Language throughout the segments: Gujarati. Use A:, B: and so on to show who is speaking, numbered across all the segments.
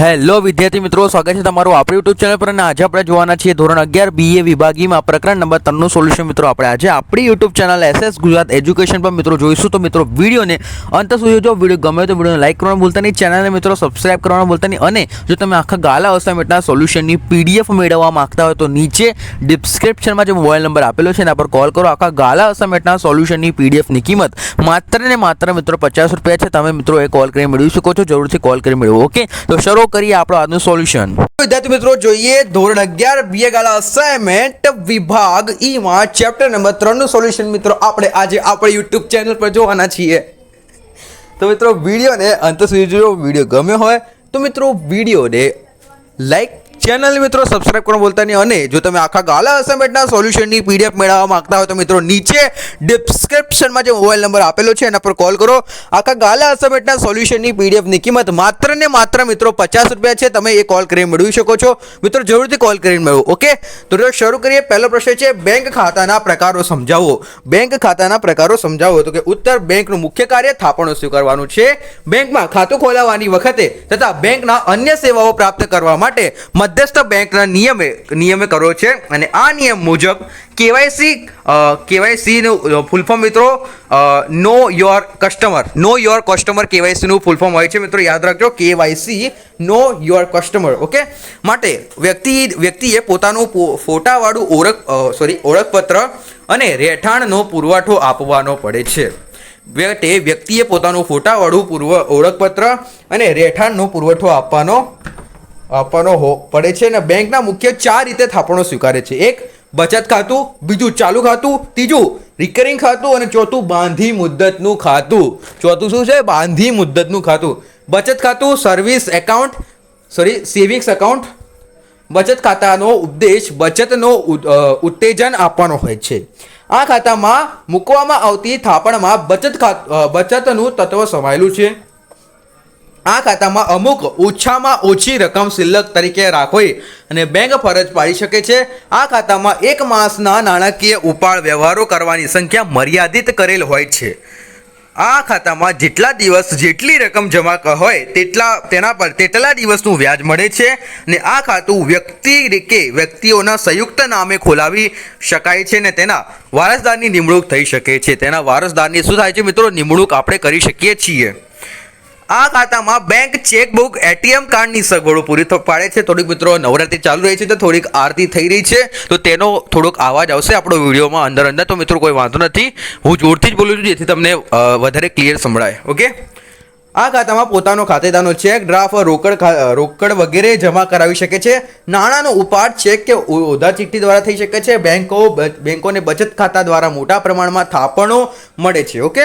A: હેલો વિદ્યાર્થી મિત્રો, સ્વાગત છે તમારું આપણી યુટ્યુબ ચેનલ પર અને આજે આપણે જોવાના છીએ ધોરણ અગિયાર બીએ વિભાગીમાં પ્રકરણ નંબર ત્રણનું સોલ્યુશન મિત્રો, આપણે આજે આપણી YouTube channel SS Gujarat education પર મિત્રો જોઈશું. તો મિત્રો, વિડીયોને અંત સુધી જો વીડિયો ગમે તો વિડીયોને લાઈક કરવાનું ભૂલતા નહીં. ચેનલને મિત્રો સબસ્ક્રાઇબ કરવાનું ભૂલતા નહીં. અને જો તમે આખા ગાલા અસાઇનમેન્ટના સોલ્યુશનની પીડીએફ મેળવવા માંગતા હોય તો નીચે ડિસ્ક્રિપ્શનમાં જે મોબાઈલ નંબર આપેલો છે એના પર કોલ કરો. આખા ગાલા અસાઇનમેન્ટના સોલ્યુશનની પીડીએફની કિંમત માત્ર ને માત્ર મિત્રો પચાસ રૂપિયા છે. તમે મિત્રો એ કોલ કરી મેળવી શકો છો. જરૂરથી કોલ કરી મેળવો ઓકે તો શરૂ કરીએ આપણો આજનું સોલ્યુશન
B: વિદ્યાર્થી મિત્રો, જોઈએ ધોરણ અગિયાર બીએ ગાલા અસાઇનમેન્ટ વિભાગ ઈમાં ચેપ્ટર નંબર ત્રણનું સોલ્યુશન મિત્રો, આપણે આજે આપણી યુટ્યુબ ચેનલ પર જોવાના છીએ. તો મિત્રો, વિડીયોને અંત સુધી જો વીડિયો ગમ્યો હોય તો મિત્રો, વિડીયોને લાઈક ચેનલને મિત્રો સબસ્ક્રાઇબ કરવાનું બોલતા નહીં. અને જો તમે આખા ગાલા અસાઇનમેન્ટના સોલ્યુશનની પીડીએફ મેળવવા માંગતા હોય તો મિત્રો નીચે ડિસ્ક્રિપ્શનમાં જે મોબાઈલ નંબર આપેલો છે, એના પર કોલ કરો. આખા ગાલા અસાઇનમેન્ટના સોલ્યુશનની પીડીએફની કિંમત માત્ર ને માત્ર મિત્રો પચાસ રૂપિયા છે. તમે એ કોલ કરી મેળવી શકો છો. મિત્રો જરૂરથી કોલ કરીને મેળવો ઓકે તો શરૂ કરીએ. પહેલો પ્રશ્ન છે બેંક ખાતાના પ્રકારો સમજાવો. બેંક ખાતાના પ્રકારો સમજાવો. તો કે ઉત્તર બેંકનું મુખ્ય કાર્ય થાપણો સ્વીકારવાનું છે. બેંકમાં ખાતું ખોલાવવાની વખતે તથા બેંકના અન્ય સેવાઓ પ્રાપ્ત કરવા માટે મધ્યસ્થ બેંકના નિયમે નિયમે કર્યો છે અને આ નિયમ મુજબ કેવાયસી કેવાયસીનું ફૂલ ફોર્મ મિત્રો know your customer know your customer કેવાયસીનું full form હોય છે. મિત્રો, યાદ રાખજો, KYC know your customer okay માટે વ્યક્તિ, વ્યક્તિએ પોતાનું ફોટાવાળું ઓળખ સોરી ઓળખપત્ર અને રહેઠાણનો પુરવઠો આપવાનો પડે છે. વ્યક્તિ વ્યક્તિએ પોતાનું ફોટાવાળું પૂર્વ, ઓળખપત્ર અને રહેઠાણનો પુરવઠો આપવાનો આપવાનો હો પડે છે અને બેંકના મુખ્ય ચાર રીતે થાપણો સ્વીકારે છે. એક, બચત ખાતું, બીજું, ચાલુ ખાતું, ત્રીજું રિકરિંગ ખાતું અને ચોથું, બાંધી મુદ્દતનું ખાતું. ચોથું શું છે? બાંધી મુદ્દતનું ખાતું. બચત ખાતું service account sorry savings account બચત ખાતાનો ઉપદેશ બચતનો ઉત્તેજન આપવાનો હોય છે. આ ખાતામાં મૂકવામાં આવતી થાપણમાં બચત ખાત બચતનું તત્વ સમાયેલું છે. આ ખાતામાં અમુક ઓછામાં ઓછી રકમ શિલ્લક તરીકે રાખવી અને બેંક ફરજ પાડી શકે છે. આ ખાતામાં એક માસના નાણાકીય ઉપાડ વ્યવહારો કરવાની સંખ્યા મર્યાદિત કરેલ હોય છે. આ ખાતામાં જેટલા દિવસ જેટલી રકમ જમા હોય તેટલા તેના પર તેટલા દિવસનું વ્યાજ મળે છે અને આ ખાતું વ્યક્તિ કે વ્યક્તિઓના સંયુક્ત નામે ખોલાવી શકાય છે ને તેના વારસદારની નિમણૂક થઈ શકે છે. તેના વારસદારની શું થાય છે મિત્રો? નિમણૂક આપણે કરી શકીએ છીએ. આ ખાતામાં બેંક ચેકબુક એટીએમ કાર્ડની સગવડો પૂરી પાડે છે. થોડીક મિત્રો નવરાત્રી ચાલુ રહી છે તો થોડીક આરતી થઈ રહી છે. તો તેનો થોડોક અવાજ આવશે આપણો વિડીયોમાં અંદર અંદર. તો મિત્રો કોઈ વાંધો નથી. હું જોરથી જ બોલું છું, જેથી તમને વધારે ક્લિયર સંભળાય. ઓકે આ ખાતામાં પોતાનો ખાતેદારનો ચેક ડ્રાફ્ટ રોકડ રોકડ વગેરે જમા કરાવી શકે છે. નાણાંનો ઉપાડ ચેક કે ઉધાર ચીઠ્ઠી દ્વારા થઈ શકે છે. બેંકો બેંકોને બચત ખાતા દ્વારા મોટા પ્રમાણમાં થાપણો મળે છે. ઓકે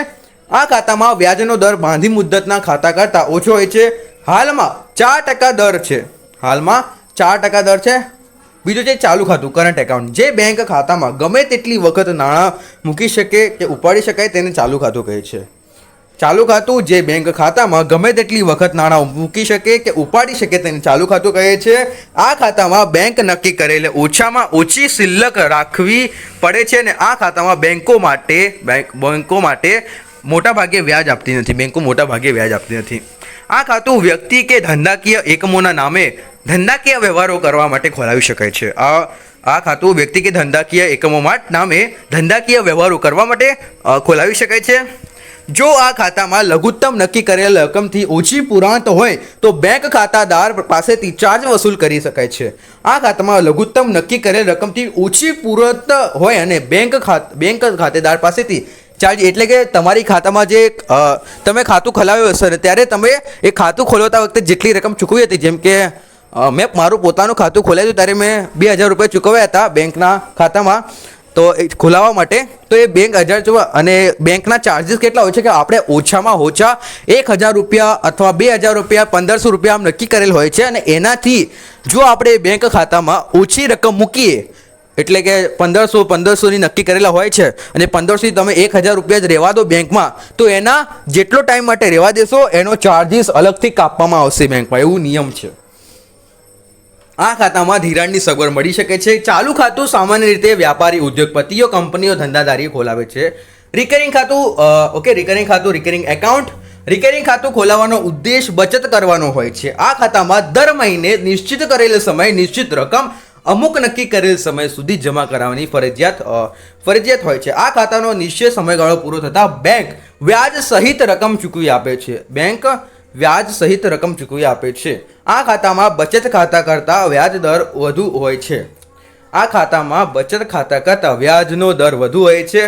B: આ ખાતામાં વ્યાજનો દર બાંધી મુદ્દતના ખાતા કરતાં ઓછો હોય છે. હાલમાં ચાર ટકા દર છે. હાલમાં ચાર ટકા દર છે. બીજું છે ચાલુ ખાતું કરંટ એકાઉન્ટ જે બેંક ખાતામાં ગમે તેટલી વખત નાણાં મૂકી શકે કે ઉપાડી શકાય તેને ચાલુ ખાતું કહે છે. ચાલુ ખાતું જે બેંક ખાતામાં ગમે તેટલી વખત નાણાં મૂકી શકે કે ઉપાડી શકે તેને ચાલુ ખાતું કહે છે. આ ખાતામાં બેંક નક્કી કરેલ ઓછામાં ઓછી શિલ્લક રાખવી પડે છે અને આ ખાતામાં બેંકો માટે બેંકો માટે મોટા ભાગે વ્યાજ આપતી નથી, બેંકો મોટા ભાગે વ્યાજ આપતી નથી. આ ખાતું વ્યક્તિ કે ધંધાકીય એકમોના નામે ધંધાકીય વ્યવહારો કરવા માટે ખોલાવી શકાય છે. આ આ ખાતું વ્યક્તિ કે ધંધાકીય એકમો નામે ધંધાકીય વ્યવહારો કરવા માટે ખોલાવી શકાય છે. જો આ ખાતામાં લઘુત્તમ નક્કી કરેલ રકમથી ઓછી પુરાંત હોય, તો બેંક ખાતાદાર પાસેથી ચાર્જ વસૂલ કરી શકાય છે. આ ખાતામાં લઘુત્તમ નક્કી કરેલ રકમથી ઓછી પુરત હોય અને બેંક ખાત બેંક ખાતેદાર પાસેથી ચાર્જ એટલે કે તમારી ખાતામાં જે તમે ખાતું ખોલાવ્યું હશે ત્યારે તમે એ ખાતું ખોલાવતા વખતે જેટલી રકમ ચૂકવી હતી, જેમ કે મેં મારું પોતાનું ખાતું ખોલાવ્યું ત્યારે મેં બે હજાર રૂપિયા ચૂકવ્યા હતા બેંકના ખાતામાં. તો એ ખોલાવવા માટે, તો એ બેંક હજાર અને બેંકના ચાર્જિસ કેટલા હોય છે કે આપણે ઓછામાં ઓછા એક હજાર રૂપિયા અથવા બે હજાર રૂપિયા, પંદરસો રૂપિયા આમ નક્કી કરેલ હોય છે. અને એનાથી જો આપણે બેંક ખાતામાં ઓછી રકમ મૂકીએ એટલે કે પંદરસો, પંદરસોની નક્કી કરેલા હોય છે અને પંદરસોથી તમે એક હજાર રૂપિયા જ રહેવા દો બેંકમાં, તો એના જેટલો ટાઈમ માટે રહેવા દેશો, એનો ચાર્જિસ અલગથી કાપવામાં આવશે બેંકમાં. એવું નિયમ છે. આ ખાતામાં ધિરાણની સગવડ મળી શકે છે. ચાલુ ખાતું સામાન્ય રીતે વ્યાપારી, ઉદ્યોગપતિઓ, કંપનીઓ ધંધાધારી ખોલાવે છે. રિકરિંગ ખાતું ઓકે રિકરિંગ ખાતું રિકરિંગ એકાઉન્ટ રિકરિંગ ખાતું ખોલાવવાનો ઉદ્દેશ બચત કરવાનો હોય છે. આ ખાતામાં દર મહિને નિશ્ચિત કરેલ સમય નિશ્ચિત રકમ અમુક નક્કી કરેલ સમય સુધી જમા કરાવવાની ફરજિયાત ફરજિયાત હોય છે. આ ખાતાનો નિશ્ચિત સમયગાળો પૂરો થતાં બેંક વ્યાજ સહિત રકમ ચૂકવી આપે છે. બેંક વ્યાજ સહિત રકમ ચૂકવી આપે છે. આ ખાતામાં બચત ખાતા કરતાં વ્યાજ દર વધુ હોય છે. આ ખાતામાં બચત ખાતા કરતાં વ્યાજનો દર વધુ હોય છે.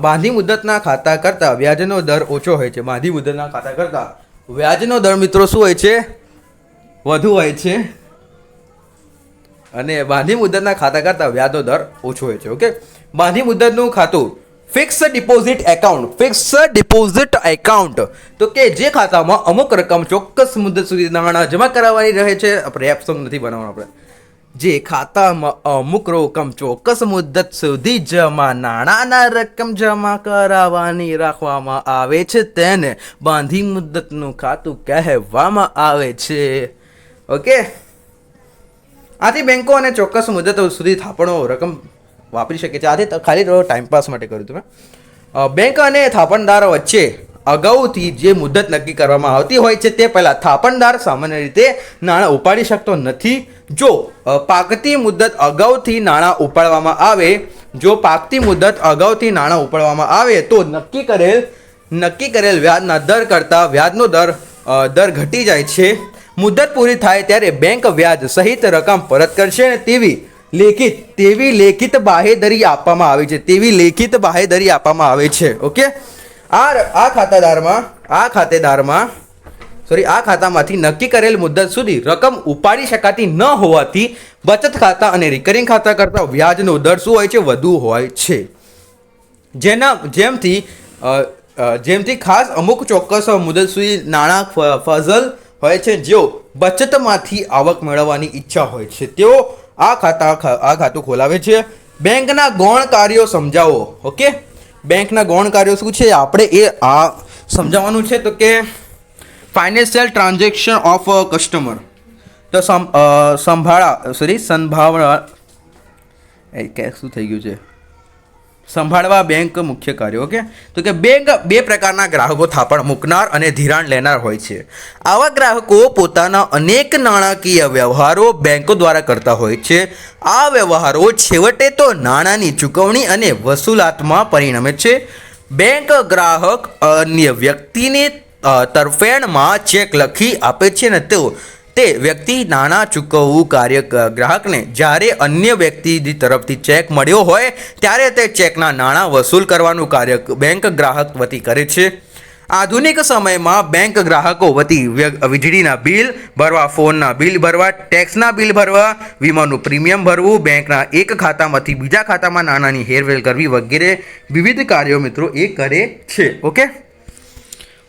B: બાંધી મુદતના ખાતા કરતાં વ્યાજનો દર ઓછો હોય છે. બાંધી મુદતના ખાતા કરતાં વ્યાજનો દર મિત્રો શું હોય છે? વધુ હોય છે. અને બાંધી મુદતના ખાતા કરતાં વ્યાજનો દર ઓછો હોય છે ઓકે બાંધી મુદતનું ખાતું fix deposit account fix deposit account તો કે જે ખાતામાં અમુક રકમ ચોક્કસ મુદત સુધી નાણાં જમા કરાવવાની રહે છે, આપણે એપ નથી બનાવવાનું આપણે. જે ખાતામાં અમુક રકમ ચોક્કસ મુદત સુધી જમા નાણાંના રકમ જમા કરાવવાની રાખવામાં આવે છે, તેને બાંધી મુદતનું ખાતું કહેવામાં આવે છે ઓકે આથી બેંકો અને ચોક્કસ મુદત સુધી થાપણો રકમ વાપરી શકે છે. આથી ખાલી ટાઈમપાસ માટે કર્યું તમે બેંક અને થાપણદાર વચ્ચે અગાઉથી જે મુદત નક્કી કરવામાં આવતી હોય છે, તે પહેલાં થાપણદાર સામાન્ય રીતે નાણાં ઉપાડી શકતો નથી. જો પાકતી મુદત અગાઉથી નાણાં ઉપાડવામાં આવે, જો પાકતી મુદત અગાઉથી નાણાં ઉપાડવામાં આવે, તો નક્કી કરેલ નક્કી કરેલ વ્યાજના દર કરતાં વ્યાજનો દર દર ઘટી જાય છે. મુદત પૂરી થાય ત્યારે બેંક વ્યાજ સહિત રકમ પરત કરશે અને તેવી લેખિત તેવી લેખિત બાહેધરી આપવામાં આવે છે. તેવી લેખિત બાહેધરી આપવામાં આવે છે. ઓકે? આ આ ખાતાદારમાં, આ ખાતેદારમાં સોરી આ ખાતામાંથી નક્કી કરેલ મુદત સુધી રકમ ઉપાડી શકાતી ન હોવાથી બચત ખાતા અને રિકરિંગ ખાતા કરતાં વ્યાજનો દર શું હોય છે? વધુ હોય છે. જેના, જેમથી જેમથી ખાસ અમુક ચોક્કસ મુદત સુધી નાણાં ફઝલ હોય છે, જેઓ બચતમાંથી આવક મેળવવાની ઈચ્છા હોય છે. તેઓ આ ખાતા આ ખાતું ખોલાવે છે. બેંકના ગૌણ કાર્યો સમજાવો, ઓકે? બેંકના ગૌણ કાર્યો શું છે? આપણે એ આ સમજાવવાનું છે તો કે ફાઇનાન્શિયલ ટ્રાન્ઝેક્શન ઓફ કસ્ટમર. તો સંભાળા, સોરી, સંભાવના શું થઈ ગયું છે? સંભાળવા બેંક મુખ્ય કાર્યો, ઓકે? તો કે બેંક બે પ્રકારના ગ્રાહકો થાપણ, મૂકનાર અને ધિરાણ લેનાર હોય છે. આવા ગ્રાહકો પોતાના અનેક નાણાકીય વ્યવહારો બેંકો દ્વારા કરતા હોય છે. આ વ્યવહારો છેવટે તો નાણાંની ચૂકવણી અને વસૂલાતમાં પરિણમે છે. બેંક ગ્રાહક અન્ય વ્યક્તિને તરફેણમાં ચેક લખી આપે છે ને તેઓ તે વ્યક્તિ નાણાં ચૂકવવું કાર્ય ગ્રાહકને જ્યારે અન્ય વ્યક્તિ તરફથી ચેક મળ્યો હોય, ત્યારે તે ચેકના નાણાં વસૂલ કરવાનું કાર્ય બેંક ગ્રાહક વતી કરે છે. આધુનિક સમયમાં બેંક ગ્રાહકો વતી વીજળીના બિલ ભરવા, ફોનના બિલ ભરવા, ટેક્સના બિલ ભરવા, વીમાનું પ્રીમિયમ ભરવું, બેંકના એક ખાતામાંથી બીજા ખાતામાં નાણાંની હેરફેર કરવી વગેરે વિવિધ કાર્યો મિત્રો એ કરે છે. ઓકે?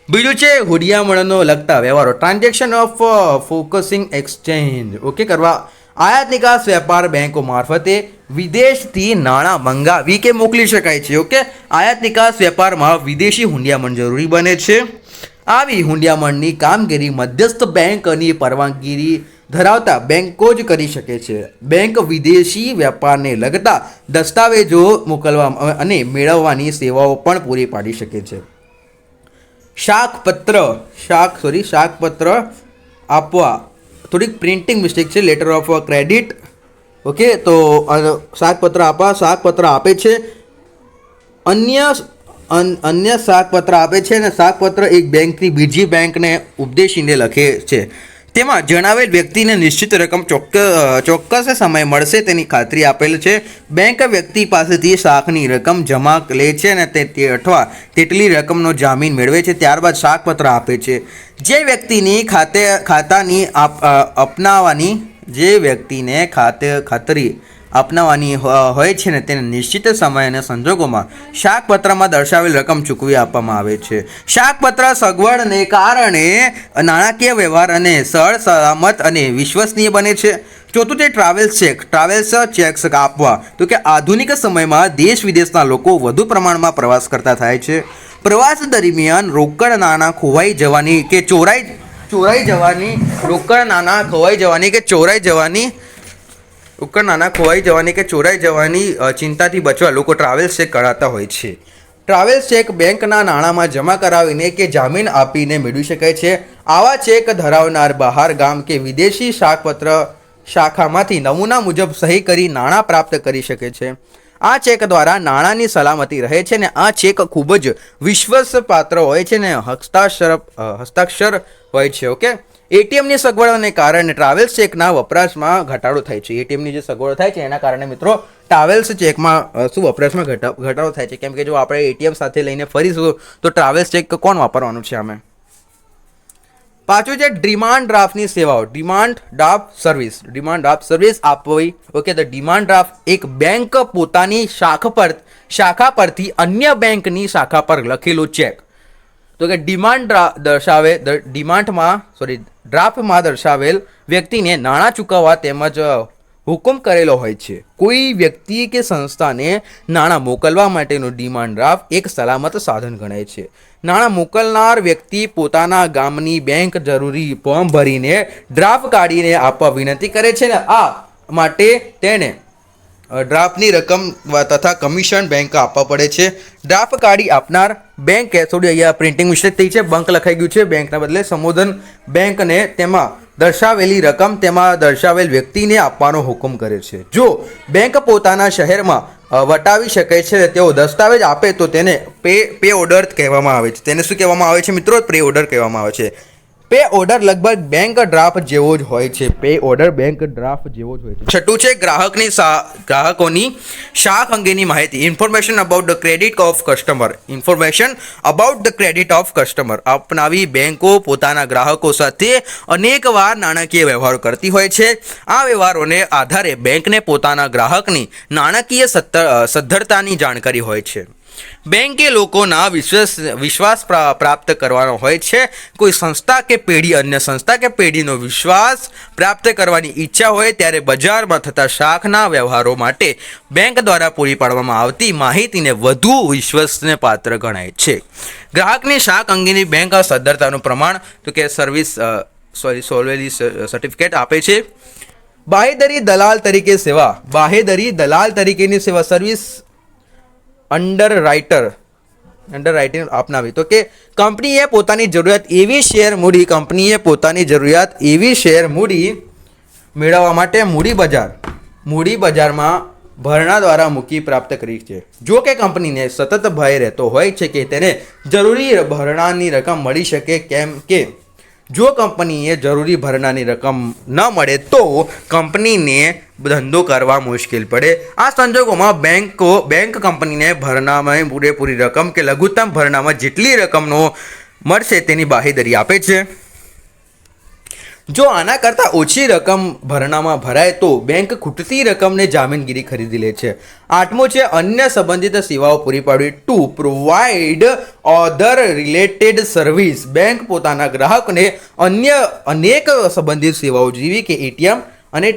B: બીજું છે, હુડિયામણનો લગતા વ્યવહારો. Transaction of focusing exchange okay કરવા આયાત નિકાસ વેપાર બેંકો મારફતે વિદેશથી નાણાં મંગાવી કે મોકલી શકાય છે ઓકે આયાત નિકાસ વેપારમાં વિદેશી હુંડિયામણ જરૂરી બને છે. આવી હુંડિયામણની કામગીરી મધ્યસ્થ બેંકની પરવાનગીરી ધરાવતા બેંકો જ કરી શકે છે. બેંક વિદેશી વેપારને લગતા દસ્તાવેજો મોકલવા અને મેળવવાની સેવાઓ પણ પૂરી પાડી શકે છે. શાકપત્ર, શાક સોરી શાકપત્ર આપવા. થોડીક પ્રિન્ટિંગ મિસ્ટેક છે લેટર ઓફ ક્રેડિટ ઓકે તો શાકપત્ર આપવા, શાકપત્ર આપે છે. અન્ય અન્ય શાકપત્ર આપે છે અને શાકપત્ર એક બેંકથી બીજી બેંકને ઉપદેશીને લખે છે. તેમાં જણાવેલ વ્યક્તિને નિશ્ચિત રકમ ચોક્કસ ચોક્કસ સમય મળશે તેની ખાતરી આપેલ છે. બેંક વ્યક્તિ પાસેથી શાકની રકમ જમા લે છે અને તે અથવા તેટલી રકમનો જામીન મેળવે છે, ત્યારબાદ શાકપત્ર આપે છે. જે વ્યક્તિની ખાતે, ખાતાની અપનાવવાની, જે વ્યક્તિને ખાતે ખાતરી અપનાવવાની હોય છે ને તેને નિશ્ચિત સમય અને સંજોગોમાં શાકપત્રમાં દર્શાવેલ રકમ ચૂકવી આપવામાં આવે છે. શાકપત્ર સગવડને કારણે નાણાકીય વ્યવહાર અને સરળ સલામત અને વિશ્વસનીય બને છે. ચોથું છે ટ્રાવેલ્સ ચેક ટ્રાવેલ્સ ચેક્સ આપવા. તો કે આધુનિક સમયમાં દેશ વિદેશના લોકો વધુ પ્રમાણમાં પ્રવાસ કરતા થાય છે. પ્રવાસ દરમિયાન રોકડ નાણાં ખોવાઈ જવાની કે ચોરાઈ ચોરાઈ જવાની, રોકડ નાણાં ખોવાઈ જવાની કે ચોરાઈ જવાની નાણાં ખોવાઈ જવાની કે ચોરાઈ જવાની ચિંતાથી બચવા લોકો ટ્રાવેલ્સ ચેક કરાતા હોય છે. ટ્રાવેલ્સ ચેક બેંકના નાણાંમાં જમા કરાવીને કે જામીન આપીને મેળવી શકાય છે. આવા ચેક ધરાવનાર બહાર ગામ કે વિદેશી શાકપત્ર શાખામાંથી નમૂના મુજબ સહી કરી નાણાં પ્રાપ્ત કરી શકે છે. આ ચેક દ્વારા નાણાંની સલામતી રહે છે ને આ ચેક ખૂબ જ વિશ્વાસપાત્ર હોય છે ને હસ્તાક્ષર હસ્તાક્ષર હોય છે ઓકે એટીએમની સગવડને કારણે ટ્રાવેલ્સ ચેકના વપરાશમાં ઘટાડો થાય છે. એટીએમની જે સગવડ થાય છે, એના કારણે મિત્રો ટ્રાવેલ્સ ચેકમાં શું વપરાશમાં ઘટા, ઘટાડો થાય છે? કેમ કે જો આપણે એટીએમ સાથે લઈને ફરીશું, તો ટ્રાવેલ્સ ચેક કોણ વાપરવાનું છે અમે પાછું છે ડિમાન્ડ ડ્રાફ્ટની સેવાઓ. Demand draft service. Demand draft service આપવી. ઓકે ધ ડિમાન્ડ ડ્રાફ્ટ એક બેંક પોતાની શાખા પર, શાખા પરથી અન્ય બેંકની શાખા પર લખેલો ચેક. તો કે ડિમાન્ડ દર્શાવે ડિમાન્ડમાં સોરી ડ્રાફ્ટમાં દર્શાવેલ વ્યક્તિને નાણાં ચૂકવવા તેમજ હુકમ કરેલો હોય છે. કોઈ વ્યક્તિ કે સંસ્થાને નાણાં મોકલવા માટેનો ડિમાન્ડ ડ્રાફ્ટ એક સલામત સાધન ગણાય છે. નાણાં મોકલનાર વ્યક્તિ પોતાના ગામની બેંક જરૂરી ફોર્મ ભરીને ડ્રાફ્ટ કાઢીને આપવા વિનંતી કરે છે ને, આ માટે તેણે ડ્રાફ્ટની રકમ તથા કમિશન બેંક આપવા પડે છે. ડ્રાફ્ટ કાઢી આપનાર બેંક થોડી અહીંયા પ્રિન્ટિંગ મિસ્ટેક થઈ છે. બંક લખાઈ ગયું છે. બેંકના બદલે સંબોધન બેંકને તેમાં દર્શાવેલી રકમ તેમાં દર્શાવેલ વ્યક્તિને આપવાનો હુકમ કરે છે. જો બેંક પોતાના શહેરમાં વટાવી શકે છે, તેઓ દસ્તાવેજ આપે તો તેને પે પે ઓર્ડર કહેવામાં આવે છે. તેને શું કહેવામાં આવે છે મિત્રો? પે ઓર્ડર કહેવામાં આવે છે. પે ઓર્ડર લગભગ બેંક ડ્રાફ્ટ જેવો જ હોય છે. પે ઓર્ડર બેંક ડ્રાફ્ટ જેવો જ હોય છે. છઠ્ઠું છે ગ્રાહકની ગ્રાહકોની શાખ અંગેની માહિતી. Information about the credit of customer information about the credit of customer અપનાવી બેંકો પોતાના ગ્રાહકો સાથે અનેકવાર નાણાકીય વ્યવહારો કરતી હોય છે. આ વ્યવહારોને આધારે બેંકને પોતાના ગ્રાહકની નાણાકીય સદ્ધરતાની જાણકારી હોય છે. બેંકે લોકોના વિશ્વાસ વિશ્વાસ પ્રાપ્ત કરવાનો હોય છે. કોઈ સંસ્થા કે પેઢી, અન્ય સંસ્થા કે પેઢીનો વિશ્વાસ પ્રાપ્ત કરવાની ઈચ્છા હોય ત્યારે બજારમાં થતા શાખના વ્યવહારો માટે બેંક દ્વારા પૂરી પાડવામાં આવતી માહિતીને વધુ વિશ્વસને પાત્ર ગણાય છે. ગ્રાહકની શાખ અંગેની બેંક સદ્ધરતાનું પ્રમાણ, તો કે સર્વિસ સોરી, સોલવેલી સર્ટિફિકેટ આપે છે. બાહેદરી દલાલ તરીકે સેવા, બાહેદરી દલાલ તરીકેની સેવા service underwriter underwriting અપનાવી. તો કે કંપનીએ પોતાની જરૂરિયાત એવી શેર મૂડી, કંપનીએ પોતાની જરૂરિયાત એવી શેર મૂડી મેળવવા માટે મૂડી બજાર, મૂડી બજારમાં ભરણા દ્વારા મૂકી પ્રાપ્ત કરી છે. જો કે કંપનીને સતત ભય રહેતો હોય છે કે તેને જરૂરી ભરણાની રકમ મળી શકે કેમ કે જો કંપનીએ જરૂરી ભરણાની રકમ ન મળે તો કંપનીને ધંધો કરવા મુશ્કેલ પડે. આ સંજોગોમાં બેંકો, બેંક કંપનીને ભરણામાં પૂરેપૂરી રકમ કે લઘુત્તમ ભરણામાં જેટલી રકમનો મળશે તેની બાહેદરી આપે છે. જો આના કરતાં ઓછી રકમ ભરણામાં ભરાય તો બેંક ખૂટતી રકમને જામીનગીરી ખરીદી લે છે. આઠમો છે, અન્ય સંબંધિત સેવાઓ પૂરી પાડવી. To provide other related service bank પોતાના ગ્રાહકને અન્ય અનેક સંબંધિત સેવાઓ જેવી કે એટીએમ અને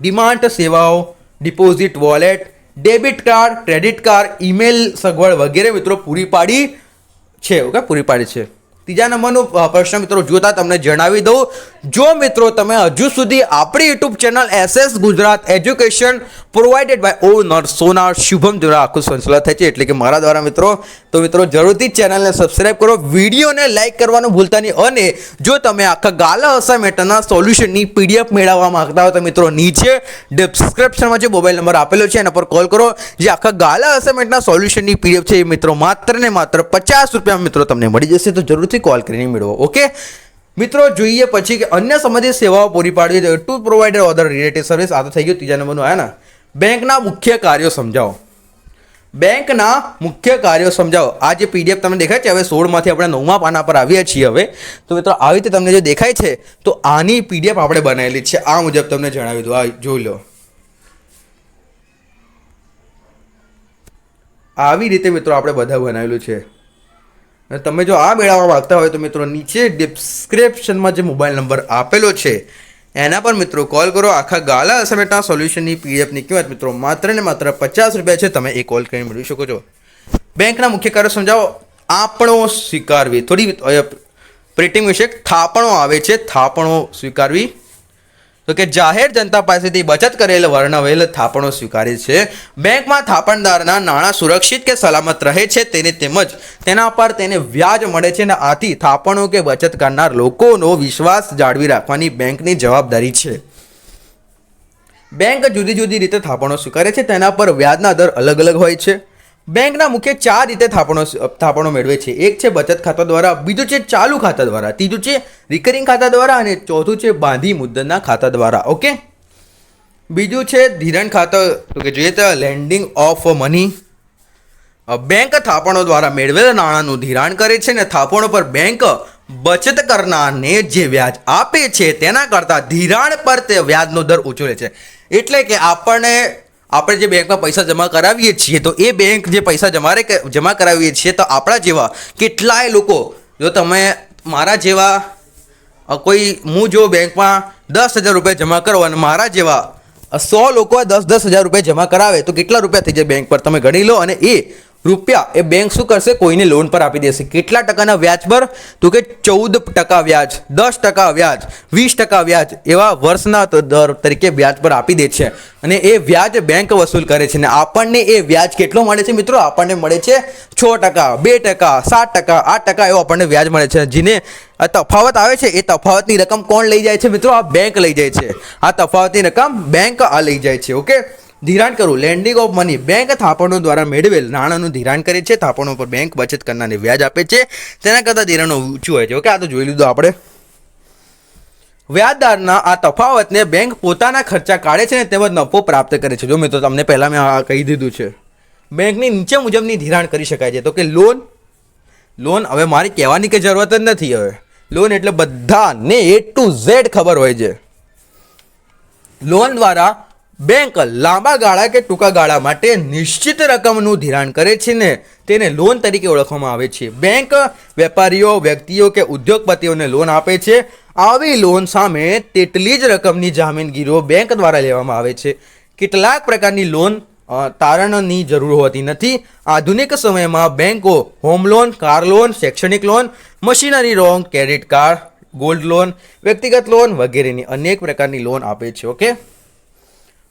B: ડિમાન્ડ સેવાઓ, deposit wallet, debit card, credit card, email સગવડ વગેરે મિત્રો પૂરી પાડી છે, ઓકે, પૂરી પાડી છે. ત્રીજા નંબરનો પ્રશ્ન મિત્રો જોતા તમને જણાવી દઉં. જો મિત્રો તમે હજુ સુધી આપણી YouTube channel SS Gujarat education provided by ઓ નર, સોનાર શુભમ દ્વારા આખું સંચાલન થાય છે, એટલે કે મારા દ્વારા મિત્રો. તો મિત્રો જરૂરથી ચેનલને સબસ્ક્રાઇબ કરો, વિડીયોને લાઇક કરવાનું ભૂલતા નહીં. અને જો તમે આખા ગાલા અસાઇમેન્ટના સોલ્યુશનની પીડીએફ મેળવવા માંગતા હો તો મિત્રો નીચે ડિસ્ક્રિપ્શનમાં જે મોબાઈલ નંબર આપેલો છે, એના પર કોલ કરો. જે આખા ગાલા અસાઇમેન્ટના સોલ્યુશનની પીડીએફ છે એ મિત્રો માત્ર ને માત્ર પચાસ રૂપિયામાં મિત્રો તમને મળી જશે. તો જરૂરથી કોલ કરીને મેળવો ઓકે મિત્રો, જોઈએ પછી કે અન્ય સંબંધિત સેવાઓ પૂરી પાડવી to provider other related service આ તો થઈ ગયું, ત્રીજા નંબરનું આવ્યા ને? બેંકના મુખ્ય કાર્યો સમજાવો. બેંકના મુખ્ય કાર્યો સમજાવો. આ જે પીડીએફ તમને દેખાય છે, હવે સોળમાંથી આપણે નવમા પાના પર આવીએ છીએ હવે. તો મિત્રો, આવી રીતે તમને જે દેખાય છે, તો આની પીડીએફ આપણે બનાવેલી છે. આ મુજબ તમને જણાવી દઉં. આ જોઈ લો. આવી રીતે મિત્રો આપણે બધા બનાવેલું છે. અને તમે જો આ મેળવવા માગતા હોય તો મિત્રો નીચે ડિસ્ક્રિપ્શનમાં જે મોબાઈલ નંબર આપેલો છે, એના પર મિત્રો કોલ કરો. આખા ગાલા અસાઇનમેન્ટના સોલ્યુશનની પીડીએફની કિંમત મિત્રો માત્ર ને માત્ર પચાસ રૂપિયા છે. તમે એ કોલ કરીને મેળવી શકો છો. બેંકના મુખ્ય કાર્યો સમજાવો. આપણો સ્વીકારવી. થોડી પ્રિન્ટિંગ વિશે થાપણો આવે છે. થાપણો સ્વીકારવી. તો કે જાહેર જનતા પાસેથી બચત કરેલ વર્ણવેલ થાપણો સ્વીકારે છે. બેંકમાં થાપણદારના નાણાં સુરક્ષિત કે સલામત રહે છે તેને તેમજ તેના પર તેને વ્યાજ મળે છે અને આથી થાપણો કે બચત કરનાર લોકોનો વિશ્વાસ જાળવી રાખવાની બેંકની જવાબદારી છે. બેંક જુદી જુદી રીતે થાપણો સ્વીકારે છે, તેના પર વ્યાજના દર અલગ અલગ હોય છે. બેંકના મુખ્ય ચાર રીતે થાપણો થાપણો મેળવે છે. એક છે બચત ખાતા દ્વારા, બીજું છે ચાલુ ખાતા દ્વારા, ત્રીજું છે રિકરિંગ ખાતા દ્વારા અને ચોથું છે બાંધી મુદ્દતના ખાતા દ્વારા. ઓકે બીજું છે ધિરાણ ખાતા, તો કે જોઈએ તો લેન્ડિંગ ઓફ મની બેંક થાપણો દ્વારા મેળવેલા નાણાંનું ધિરાણ કરે છે અને થાપણો પર બેંક બચત કરનારને જે વ્યાજ આપે છે તેના કરતાં ધિરાણ પર તે વ્યાજનો દર ઊંચો છે. એટલે કે આપણને આપણે જે બેંકમાં પૈસા જમા કરાવીએ છીએ, તો એ બેંક જે પૈસા જમારે જમા કરાવીએ છીએ, તો આપણા જેવા કેટલાય લોકો, જો તમે મારા જેવા કોઈ, હું જો બેંકમાં દસ હજાર રૂપિયા જમા કરો અને મારા જેવા સો લોકો દસ દસ હજાર રૂપિયા જમા કરાવે, તો કેટલા રૂપિયા થઈ જાય બેંક પર? તમે ગણી લો અને એ રૂપિયા. એ બેંક શું કરશે? કોઈને લોન પર આપી દેશે. કેટલા ટકાના વ્યાજ પર તો કે ચૌદ ટકા વ્યાજ, દસ ટકા વ્યાજ, વીસ ટકા વ્યાજ એવા વર્ષના દર તરીકે વ્યાજ પર આપી દે છે. અને એ વ્યાજ બેંક વસૂલ કરે છે. અને આપણને એ વ્યાજ કેટલો મળે છે મિત્રો? આપણને મળે છે છ ટકા, બે ટકા, સાત ટકા, આઠ ટકા એવો આપણને વ્યાજ મળે છે. જેને આ તફાવત આવે છે, એ તફાવતની રકમ કોણ લઈ જાય છે મિત્રો? આ બેંક લઈ જાય છે. આ તફાવતની રકમ બેંક આ લઈ જાય છે. ઓકે? ધિરાણ કરવું લેન્ડિંગ ઓફ મની બેંક થાપણો દ્વારા મેળવેલ નાણાંનું ધિરાણ કરે છે. થાપણો પર બેંક બચત કરનારને વ્યાજ આપે છે. તેના કરતાં ધિરાણો ઊંચું હોય છે. ઓકે આ તો જોઈ લીધું આપણે. વ્યાજદારના આ તફાવતને બેંક પોતાના ખર્ચા કાઢે છે ને તેમજ નફો પ્રાપ્ત કરે છે. જો મેં તો તમને પહેલાં મેં આ કહી દીધું છે. બેંકની નીચે મુજબની ધિરાણ કરી શકાય છે. તો કે લોન લોન હવે મારી કહેવાની કે જરૂરત જ નથી હવે. લોન એટલે બધાને એ ટુ ઝેડ ખબર હોય છે. લોન દ્વારા બેંક લાંબા ગાળા કે ટૂંકા ગાળા માટે નિશ્ચિત રકમનું ધિરાણ કરે છે ને તેને લોન તરીકે ઓળખવામાં આવે છે. બેંક વેપારીઓ, વ્યક્તિઓ કે ઉદ્યોગપતિઓને લોન આપે છે. આવી લોન સામે તેટલી જ રકમની જામીનગીરીઓ બેંક દ્વારા લેવામાં આવે છે. કેટલાક પ્રકારની લોન તારણની જરૂર હોતી નથી. આધુનિક સમયમાં બેંકો હોમ લોન, કાર લોન, શૈક્ષણિક loan, machinery loan, credit card, gold loan, વ્યક્તિગત લોન વગેરેની અનેક પ્રકારની લોન આપે છે, okay?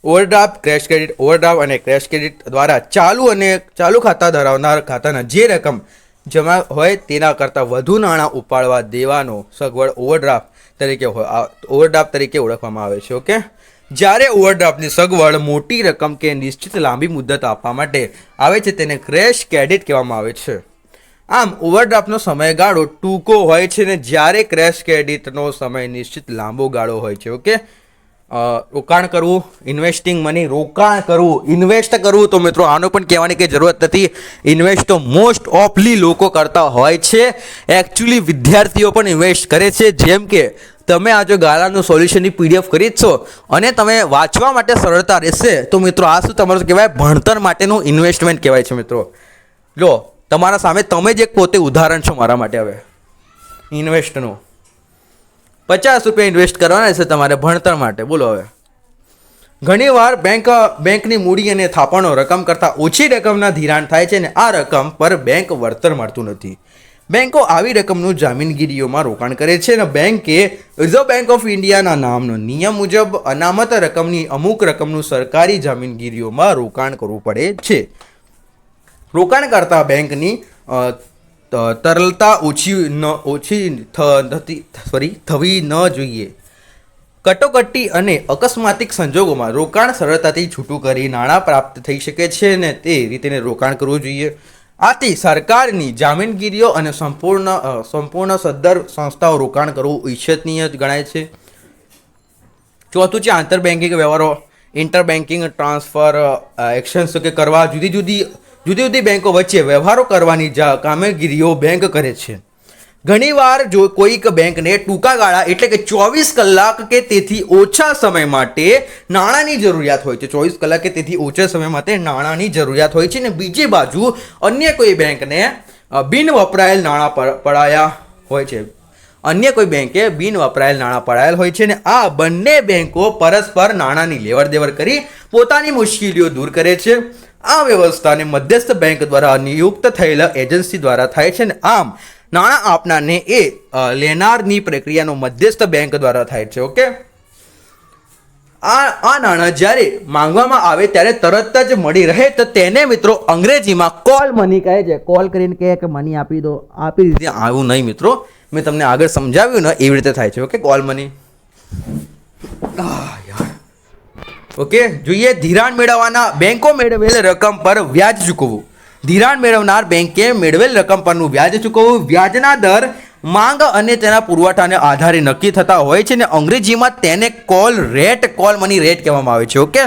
B: Overdraft crash credit overdraft અને ક્રેશ ક્રેડિટ દ્વારા ચાલુ અને ચાલુ ખાતા ધરાવનાર ખાતાના જે રકમ જમા હોય તેના કરતાં વધુ નાણાં ઉપાડવા દેવાનો સગવડ ઓવરડ્રાફ્ટ તરીકે ઓવરડ્રાફ્ટ તરીકે ઓળખવામાં આવે છે, ઓકે? જ્યારે ઓવરડ્રાફ્ટની સગવડ મોટી રકમ કે નિશ્ચિત લાંબી મુદ્દત આપવા માટે આવે છે તેને ક્રેશ ક્રેડિટ કહેવામાં આવે છે. આમ, ઓવરડ્રાફ્ટનો સમયગાળો ટૂંકો હોય છે ને જ્યારે ક્રેશ ક્રેડિટનો સમય નિશ્ચિત લાંબો ગાળો હોય છે, ઓકે? રોકાણ કરવું ઇન્વેસ્ટિંગ મની રોકાણ કરવું ઇન્વેસ્ટ કરવું તો મિત્રો આનો પણ કહેવાની કંઈ જરૂરત નથી. ઇન્વેસ્ટ તો મોસ્ટ ઓફલી લોકો કરતા હોય છે. એકચ્યુઅલી વિદ્યાર્થીઓ પણ ઇન્વેસ્ટ કરે છે. જેમ કે તમે આ જો ગાળાનું સોલ્યુશનની પીડીએફ કરી જ છો અને તમે વાંચવા માટે સરળતા રહેશે, તો મિત્રો આ શું તમારું કહેવાય? ભણતર માટેનું ઇન્વેસ્ટમેન્ટ કહેવાય છે મિત્રો. જો, તમારા સામે તમે જ એક પોતે ઉદાહરણ છો મારા માટે હવે. ઇન્વેસ્ટનું પચાસ રૂપિયા ઇન્વેસ્ટ કરવાના છે તમારે ભણતર માટે. બોલો હવે. ઘણીવાર બેંક બેંકની મૂડી અને થાપણો રકમ કરતાં ઓછી રકમના ધિરાણ થાય છે અને આ રકમ પર બેંક વળતર મળતું નથી. બેંકો આવી રકમનું જામીનગીરીઓમાં રોકાણ કરે છે અને બેંકે રિઝર્વ બેંક ઓફ ઇન્ડિયાના નામનો નિયમ મુજબ અનામત રકમની અમુક રકમનું સરકારી જામીનગીરીઓમાં રોકાણ કરવું પડે છે. રોકાણ કરતા બેંકની તરલતા ઓછી ન, ઓછી થતી સોરી થવી ન જોઈએ. કટોકટી અને અકસ્માતિક સંજોગોમાં રોકાણ સરળતાથી છૂટું કરી નાણાં પ્રાપ્ત થઈ શકે છે ને તે રીતે રોકાણ કરવું જોઈએ. આથી સરકારની જામીનગીરીઓ અને સંપૂર્ણ સંપૂર્ણ સદ્ધર સંસ્થાઓ રોકાણ કરવું ઈચ્છનીય ગણાય છે. ચોથું છે આંતર બેન્કિંગ વ્યવહારો. ઇન્ટર બેન્કિંગ ટ્રાન્સફર એક્શન્સ કે કરવા જુદી જુદી જુદી જુદી બેંકો વચ્ચે વ્યવહારો કરવાની જા, કામગીરીઓ બેંક કરે છે. ઘણીવાર જો કોઈક બેંકને ટૂંકા ગાળા એટલે કે ચોવીસ કલાક કે તેથી ઓછા સમય માટે નાણાંની જરૂરિયાત હોય છે. ચોવીસ કલાક કે તેથી ઓછા સમય માટે નાણાંની જરૂરિયાત હોય છે ને બીજી બાજુ અન્ય કોઈ બેંકને બિન વપરાયેલ નાણાં પડાયા હોય છે. અન્ય કોઈ બેંકે બિન વપરાયેલ નાણાં પડાયેલ હોય છે અને આ બંને બેંકો પરસ્પર નાણાંની લેવડ દેવડ કરી પોતાની મુશ્કેલીઓ દૂર કરે છે. આ વ્યવસ્થાને મધ્યસ્થ બેંક દ્વારા નિયુક્ત થયેલા એજન્સી દ્વારા થાય છે ને આમ નાણાં આપનારને એ લેનારની પ્રક્રિયાનો મધ્યસ્થ બેંક દ્વારા થાય છે, ઓકે? આ આ નાણાં જ્યારે માંગવામાં આવે ત્યારે તરત જ મળી રહે તો તેને મિત્રો અંગ્રેજીમાં કોલ મની કહે છે. કોલ કરીને કહે કે મની આપી દો. આપી દીધી. આવું નહીં મિત્રો. મેં તમને આગળ સમજાવ્યું ને એવી રીતે થાય છે ઓકે કોલ મની ઓકે જોઈએ ધિરાણ મેળવવાના બેંકો મેળવેલ રકમ પર વ્યાજ ચૂકવવું. ધિરાણ મેળવનાર બેંકે મેળવેલ રકમ પરનું વ્યાજ ચૂકવવું. વ્યાજના દર માંગ અને તેના પુરવઠાને આધારે નક્કી થતા હોય છે ને અંગ્રેજીમાં તેને call rate call money rate કહેવામાં આવે છે ઓકે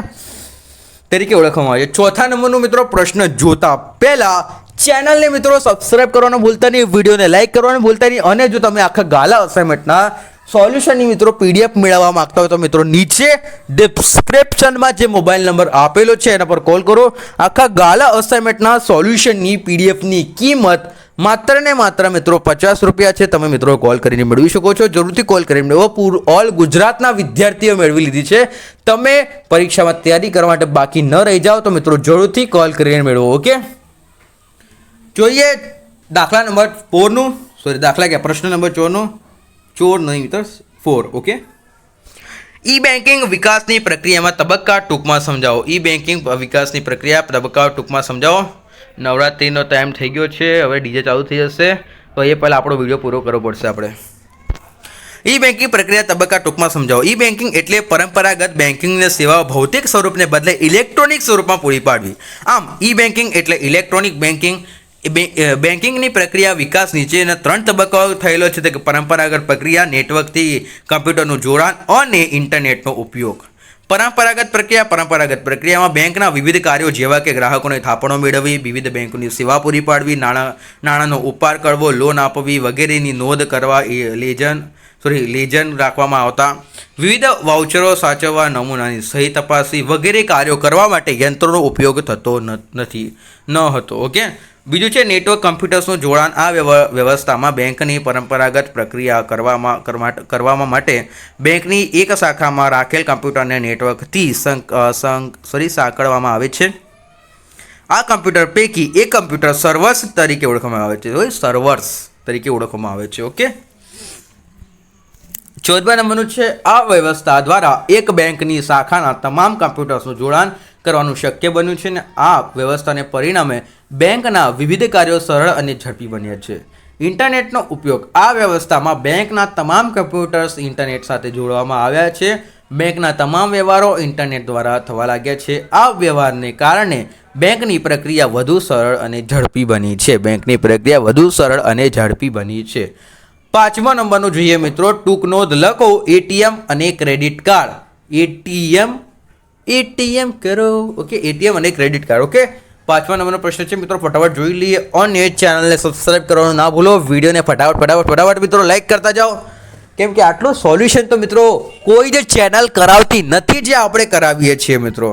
B: તરીકે ઓળખવામાં આવે છે. ચોથા નંબરનો મિત્રો પ્રશ્ન જોતા પહેલા ચેનલને મિત્રો સબસ્ક્રાઇબ કરવાનું ભૂલતા નહીં, વિડીયોને લાઇક કરવાનું ભૂલતા નહીં અને જો તમે આખા ગાલા અસાઇનમેન્ટના સોલ્યુશનની મિત્રો પીડીએફ મેળવવા માંગતા હોય તો મિત્રો નીચે ડિસ્ક્રિપ્શનમાં જે મોબાઈલ નંબર આપેલો છે એના પર કોલ કરો. આખા ગાલા અસાઇનમેન્ટના સોલ્યુશનની પીડીએફની કિંમત માત્ર ને માત્ર મિત્રો પચાસ રૂપિયા છે. તમે મિત્રો કોલ કરીને મેળવી શકો છો. જરૂરથી કોલ કરીને મેળવો. પૂર ઓલ ગુજરાતના વિદ્યાર્થીઓ મેળવી લીધી છે. તમે પરીક્ષામાં તૈયારી કરવા માટે બાકી ન રહી જાઓ તો મિત્રો જરૂરથી કોલ કરીને મેળવો ઓકે જોઈએ, દાખલા નંબર ફોરનું સોરી દાખલા કે પ્રશ્ન નંબર ચોરનું ચોર નહીં મિત્ર ફોર ઓકે ઈ બેન્કિંગ વિકાસની પ્રક્રિયામાં તબક્કા ટૂંકમાં સમજાવો. ઈ બેન્કિંગ વિકાસની પ્રક્રિયા તબક્કા ટૂંકમાં સમજાવો. નવરાત્રિનો ટાઈમ થઈ ગયો છે, હવે ડીજે ચાલુ થઈ જશે. તો એ પહેલાં આપણો વીડિયો પૂરો કરવો પડશે આપણે. ઈ બેન્કિંગ પ્રક્રિયા તબક્કા ટૂંકમાં સમજાવો. ઈ બેન્કિંગ એટલે પરંપરાગત બેન્કિંગની સેવાઓ ભૌતિક સ્વરૂપને બદલે ઇલેક્ટ્રોનિક સ્વરૂપમાં પૂરી પાડવી. આમ ઈ બેન્કિંગ એટલે ઇલેક્ટ્રોનિક બેન્કિંગ બેન્કિંગની પ્રક્રિયા વિકાસ નીચેના ત્રણ તબક્કાઓ થયેલો છે. તે પરંપરાગત પ્રક્રિયા, નેટવર્કથી કમ્પ્યુટરનું જોડાણ અને ઇન્ટરનેટનો ઉપયોગ. પરંપરાગત પ્રક્રિયા, પરંપરાગત પ્રક્રિયામાં બેંકના વિવિધ કાર્યો જેવા કે ગ્રાહકોને થાપણો મેળવવી, વિવિધ બેંકોની સેવા પૂરી પાડવી, નાણાં, નાણાંનો ઉપાડ કરવો, લોન આપવી વગેરેની નોંધ કરવા એ લેજન સોરી લેજન રાખવામાં આવતા, વિવિધ વાઉચરો સાચવવા, નમૂનાની સહી તપાસી વગેરે કાર્યો કરવા માટે યંત્રોનો ઉપયોગ થતો નથી, ન હતો. ઓકે? બીજું છે, નેટવર્ક કમ્પ્યુટર્સનું જોડાણ આ વ્યવ- વ્યવસ્થામાં બેંકની પરંપરાગત પ્રક્રિયા કરવામાં કરવા- કરવામાં માટે બેંકની એક શાખામાં રાખેલ કમ્પ્યુટરને નેટવર્કથી સોરી, સાંકળવામાં આવે છે. આ કમ્પ્યુટર પૈકી એક કમ્પ્યુટર સર્વર્સ તરીકે ઓળખવામાં આવે છે. સર્વર્સ તરીકે ઓળખવામાં આવે છે, ઓકે? ચૌદમા નંબરનું છે, આ વ્યવસ્થા દ્વારા એક બેંકની શાખાના તમામ કમ્પ્યુટર્સનું જોડાણ કરવાનું શક્ય બન્યું છે અને આ વ્યવસ્થાને પરિણામે બેંકના વિવિધ કાર્યો સરળ અને ઝડપી બન્યા છે. ઇન્ટરનેટનો ઉપયોગ આ વ્યવસ્થામાં બેંકના તમામ કમ્પ્યુટર્સ ઇન્ટરનેટ સાથે જોડવામાં આવ્યા છે. બેંકના તમામ વ્યવહારો ઇન્ટરનેટ દ્વારા થવા લાગ્યા છે. આ વ્યવહારને કારણે બેંકની પ્રક્રિયા વધુ સરળ અને ઝડપી બની છે. બેંકની પ્રક્રિયા વધુ સરળ અને ઝડપી બની છે. પાંચમા નંબરનું જોઈએ મિત્રો ટૂંક નોંધ લખો. એટીએમ અને ક્રેડિટ કાર્ડ. એટીએમ એટીએમ કરો ઓકે એટીએમ અને ક્રેડિટ કાર્ડ ઓકે પાંચમા નંબરનો પ્રશ્ન છે, મિત્રો, ફટાફટ જોઈ લઈએ અને ચેનલને સબસ્ક્રાઇબ કરવાનું ના ભૂલો, વિડીયોને ફટાફટ ફટાફટ ફટાફટ, મિત્રો લાઈક કરતા જાઓ. કેમ કે આટલું સોલ્યુશન તો, મિત્રો, કોઈ જ ચેનલ કરાવતી નથી જે આપણે કરાવીએ છીએ, મિત્રો.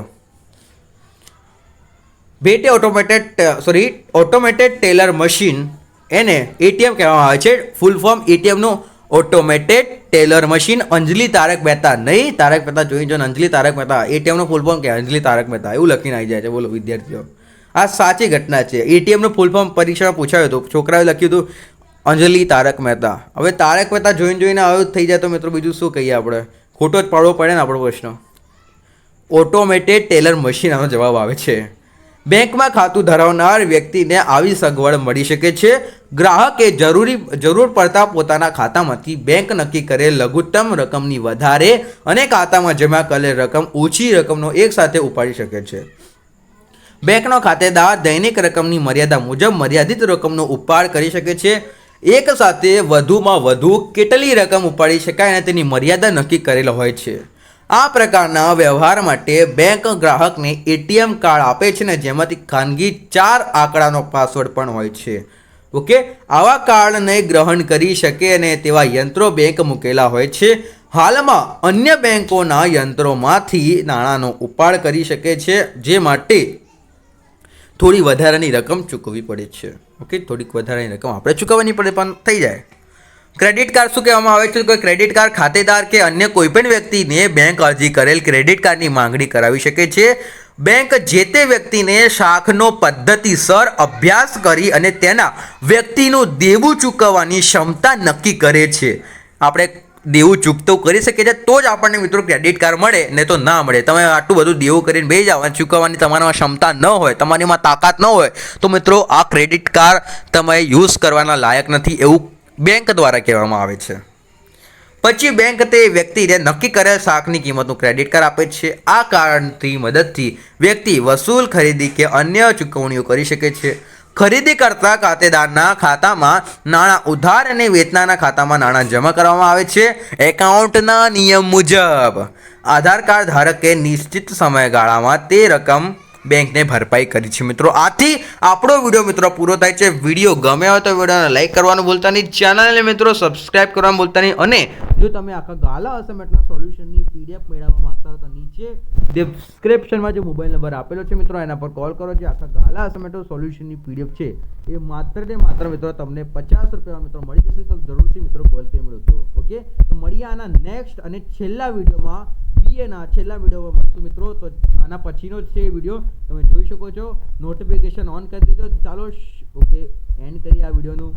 B: ભેટે automated sorry automated teller machine એને એટીએમ કહેવામાં આવે છે. Full form એટીએમનું automated teller machine Anjali Tarak Mehta, નહીં, તારક મહેતા જોઈ જો અંજલિ તારક મહેતા એટીએમનું ફૂલ ફોર્મ કે અંજલિ તારક મહેતા, એવું લખીને આવી જાય છે, બોલો, વિદ્યાર્થીઓ. આ સાચી ઘટના છે. એટીએમનું ફૂલ ફોર્મ પરીક્ષામાં પૂછાયું હતું છોકરાએ લખ્યું હતું, અંજલિ તારક મહેતા. હવે તારક મહેતા જોઈને જોઈને આવ્યું થઈ જાય તો મિત્રો બીજું શું કહીએ આપણે? ખોટો જ પાડવો પડે ને આપણો પ્રશ્ન. ઓટોમેટેડ ટેલર મશીન આનો જવાબ આવે છે. બેંકમાં ખાતું ધરાવનાર વ્યક્તિને આવી સગવડ મળી શકે છે ગ્રાહકે જરૂરી જરૂર પડતા પોતાના ખાતામાંથી બેંક નક્કી કરેલ લઘુત્તમ રકમની વધારે અને ખાતામાં જમા કરેલ રકમ ઓછી રકમનો એકસાથે ઉપાડી શકે છે. બેંકનો ખાતેદાર દૈનિક રકમની મર્યાદા મુજબ મર્યાદિત રકમનો ઉપાડ કરી શકે છે. એક સાથે વધુમાં વધુ કેટલી રકમ ઉપાડી શકાય અને તેની મર્યાદા નક્કી કરેલ હોય છે. આ પ્રકારના વ્યવહાર માટે બેંક ગ્રાહકને એટીએમ કાર્ડ આપે છે ને જેમાંથી ખાનગી ચાર આંકડાનો પાસવર્ડ પણ હોય છે. ઓકે? આવા કાર્ડને ગ્રહણ કરી શકે અને તેવા યંત્રો બેંક મૂકેલા હોય છે. હાલમાં અન્ય બેંકોના યંત્રોમાંથી નાણાંનો ઉપાડ કરી શકે છે, જે માટે થોડી વધારાની રકમ ચૂકવવી પડે છે. ઓકે? થોડીક વધારાની રકમ આપણે ચૂકવવાની પડે પણ થઈ જાય. ક્રેડિટ કાર્ડ શું કહેવામાં આવે છે? કે ક્રેડિટ કાર્ડ ખાતેદાર કે અન્ય કોઈપણ વ્યક્તિને બેંક અરજી કરેલ ક્રેડિટ કાર્ડની માંગણી કરાવી શકે છે. બેંક જે તે વ્યક્તિને શાખનો પદ્ધતિસર અભ્યાસ કરી અને તેના વ્યક્તિનું દેવું ચૂકવવાની ક્ષમતા નક્કી કરે છે. આપણે દેવું ચૂકતું કરી શકીએ છીએ, તો જ આપણને મિત્રો ક્રેડિટ કાર્ડ મળે, ને તો ના મળે. તમે આટલું બધું દેવું કરીને બે જાઓ અને ચૂકવવાની તમારામાં ક્ષમતા ન હોય, તમારીમાં તાકાત ન હોય, તો મિત્રો આ ક્રેડિટ કાર્ડ તમે યુઝ કરવાના લાયક નથી એવું બેંક દ્વારા કહેવામાં આવે છે. પછી બેંક તે વ્યક્તિને નક્કી કરેલ શાકની કિંમતનું ક્રેડિટ કાર્ડ આપે છે. આ કાર્ડની મદદથી વ્યક્તિ વસૂલ ખરીદી કે અન્ય ચૂકવણીઓ કરી શકે છે. ખરીદી કરતા ખાતેદારના ખાતામાં નાણાં ઉધાર અને વેચનારના ખાતામાં નાણાં જમા કરવામાં આવે છે. એકાઉન્ટના નિયમ મુજબ આધાર કાર્ડ ધારકે નિશ્ચિત સમયગાળામાં તે રકમ બેંકને ભરપાઈ કરી છે. મિત્રો, આથી આપણો વીડિયો, મિત્રો, પૂરો થાય છે. વીડિયો ગમે હોય તો વિડીયોને લાઈક કરવાનું ભૂલતા નહીં. ચેનલને, મિત્રો, સબસ્ક્રાઇબ કરવાનું ભૂલતા નહીં. અને જો તમે આખા ગાલા અસાઇનમેન્ટના સોલ્યુશનની પીડીએફ મેળવવા માંગતા હો તો નીચે ડિસ્ક્રિપ્શનમાં જે મોબાઈલ નંબર આપેલો છે, મિત્રો, એના પર કોલ કરો. જે આખા ગાલા અસાઇનમેન્ટ સોલ્યુશનની પીડીએફ છે, એ માત્ર ને માત્ર, મિત્રો, તમને પચાસ રૂપિયા મિત્રો, મળી જશે. તો જરૂરથી, મિત્રો કોલ કરી મેળવશો ઓકે? તો મળીએ આના નેક્સ્ટ અને છેલ્લા વિડીયોમાં. બીએના છેલ્લા વિડીયોમાં મળશું મિત્રો. તો આના પછીનો છે વીડિયો. તમે જોઈ શકો છો. નોટિફિકેશન ઓન કરી દેજો. ચાલો ઓકે એન્ડ કરીએ આ વિડીયોનું.